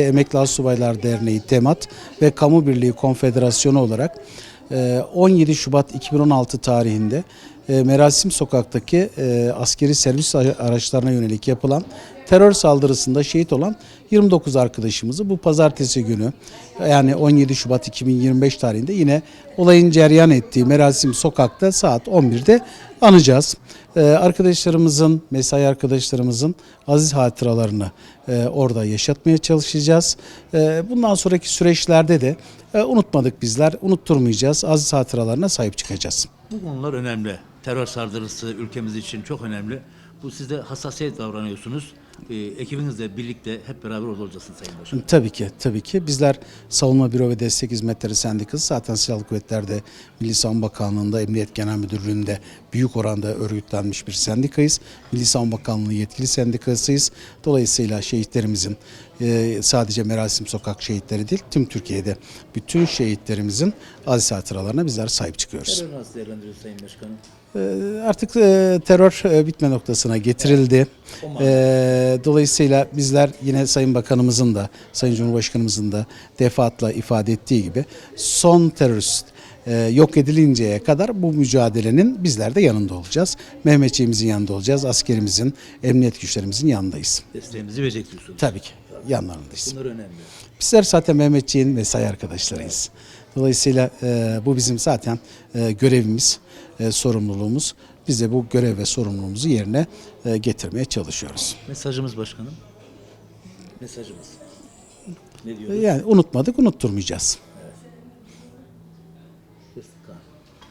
Emekli Asubaylar Derneği TEMAT ve Kamu Birliği Konfederasyonu olarak e, 17 Şubat 2016 tarihinde e, Merasim Sokak'taki e, askeri servis araçlarına yönelik yapılan terör saldırısında şehit olan 29 arkadaşımızı bu pazartesi günü yani 17 Şubat 2025 tarihinde yine olayın ceryan ettiği Merasim Sokak'ta saat 11'de anacağız. Ee, arkadaşlarımızın, mesai arkadaşlarımızın aziz hatıralarını e, orada yaşatmaya çalışacağız. Bundan sonraki süreçlerde de e, unutmadık bizler, unutturmayacağız. Aziz hatıralarına sahip çıkacağız. Bu konular önemli. Terör saldırısı ülkemiz için çok önemli. Bu siz hassasiyet davranıyorsunuz. Ee, ekibinizle birlikte hep beraber orada olacaksınız Sayın Başkan. Tabii ki, tabii ki. Bizler Savunma Büro ve Destek Hizmetleri Sendikası zaten Silahlı Kuvvetler'de Milli Savunma Bakanlığı'nda, Emniyet Genel Müdürlüğü'nde büyük oranda örgütlenmiş bir sendikayız. Milli Savunma Bakanlığı yetkili sendikasıyız. Dolayısıyla şehitlerimizin e, sadece Merasim Sokak şehitleri değil, tüm Türkiye'de bütün şehitlerimizin aziz hatıralarına bizler sahip çıkıyoruz. Terör nasıl değerlendiriyorsunuz Sayın Başkanım? Ee, Artık e, terör e, bitme noktasına getirildi. Manada. Dolayısıyla bizler yine Sayın Bakanımızın da, Sayın Cumhurbaşkanımızın da defaatla ifade ettiği gibi son terörist e, yok edilinceye kadar bu mücadelenin bizler de yanında olacağız. Mehmetçiğimizin yanında olacağız. Askerimizin, emniyet güçlerimizin yanındayız. Desteğimizi verecek diyorsunuz. Tabii ki yanlarındayız. Bunlar önemli. Bizler zaten Mehmetçiğin mesai arkadaşlarıyız. Dolayısıyla e, bu bizim zaten e, görevimiz, e, sorumluluğumuz. Biz de bu görev ve sorumluluğumuzu yerine e, getirmeye çalışıyoruz. Mesajımız başkanım. Mesajımız. Ne diyoruz? Yani unutmadık, unutturmayacağız.